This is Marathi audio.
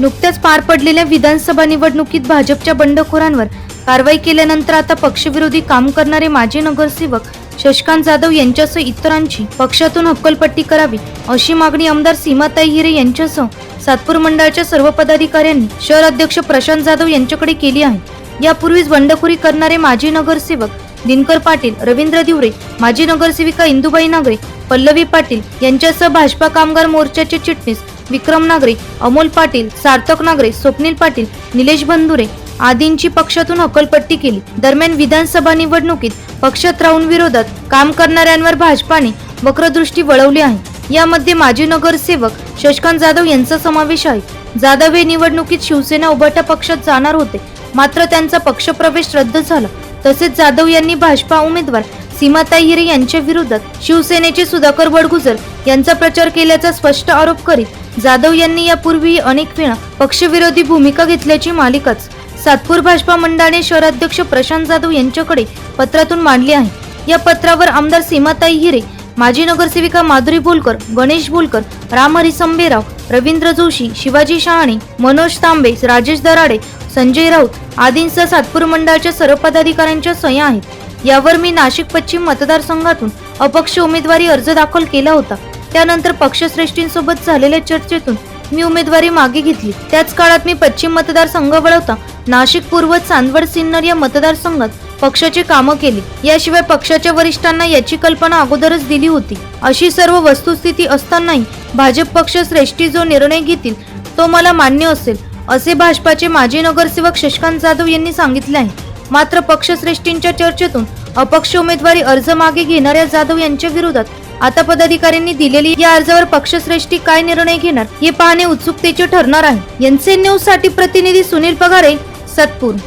नुकत्याच पार पडलेल्या विधानसभा निवडणुकीत भाजपच्या बंडखोरांवर कारवाई केल्यानंतर आता पक्षविरोधी काम करणारे माजी नगरसेवक शशकांत जाधव यांच्यासह इतरांची पक्षातून हक्कलपट्टी करावी अशी मागणी आमदार सीमाताई हिरे यांच्यासह सातपूर मंडळाच्या सर्व पदाधिकाऱ्यांनी शहर अध्यक्ष प्रशांत जाधव यांच्याकडे केली आहे. यापूर्वीच बंडखोरी करणारे माजी नगरसेवक दिनकर पाटील रवींद्र दिवरे माजी नगरसेविका इंदुबाई नागरे पल्लवी पाटील यांच्यासह भाजपा कामगार मोर्चाचे चिटणीस विक्रम नागरे अमोल पाटील सार्थक नागरे स्वप्नील पाटील निलेश बंधुरे आदींची पक्षातून हकलपट्टी केली. दरम्यान विधानसभा निवडणुकीत पक्षात राहून विरोधात काम करणाऱ्यांवर भाजपाने वक्रदृष्टी वळवली आहे. यामध्ये माजी नगरसेवक शशकांत जाधव यांचा समावेश आहे. जाधव हे निवडणुकीत शिवसेना उभाटा पक्षात जाणार होते. मात्र त्यांचा पक्षप्रवेश रद्द झाला. तसेच जाधव यांनी भाजपा उमेदवार सीमाताई हिरे यांच्या विरोधात शिवसेनेचे सुधाकर बडगुजर यांचा प्रचार केल्याचा स्पष्ट आरोप करीत जाधव यांनी यापूर्वीही अनेक वेळा पक्षविरोधी भूमिका घेतल्याची मालिकाच सातपूर भाजपा मंडळाने शहराध्यक्ष प्रशांत जाधव यांच्याकडे पत्रातून मांडली आहे. या पत्रावर आमदार सीमाताई हिरे माजी नगरसेविका माधुरी बोलकर गणेश बोलकर रामहरी संबेराव रवींद्र जोशी शिवाजी शहाणे मनोज तांबे राजेश दराडे संजय राऊत आदींसह सातपूर मंडळाच्या सर्व पदाधिकाऱ्यांच्या सह्या आहेत. यावर मी नाशिक पश्चिम मतदारसंघातून अपक्ष उमेदवारी अर्ज दाखल केला होता. त्यानंतर पक्षश्रेष्ठींसोबत झालेल्या चर्चेतून मी उमेदवारी मागे घेतली. त्याच काळात मी पश्चिम मतदारसंघ वळवता नाशिक पूर्व चांदवड सिन्नर या मतदारसंघात पक्षाची कामं केली. याशिवाय पक्षाच्या वरिष्ठांना याची कल्पना अगोदरच दिली होती. अशी सर्व वस्तुस्थिती असतानाही भाजप पक्ष श्रेष्ठी जो निर्णय घेतील तो मला मान्य असेल असे भाजपाचे माजी नगरसेवक शशकांत जाधव यांनी सांगितले आहे. मात्र पक्षश्रेष्ठींच्या चर्चेतून अपक्ष उमेदवारी अर्ज मागे घेणाऱ्या जाधव यांच्या विरोधात आता पदाधिकाऱ्यांनी दिलेली या अर्जावर पक्षश्रेष्ठी काय निर्णय घेणार हे पाहणे उत्सुकतेचे ठरणार आहे. एनसीएन न्यूजसाठी प्रतिनिधी सुनील पगारे सतपूर.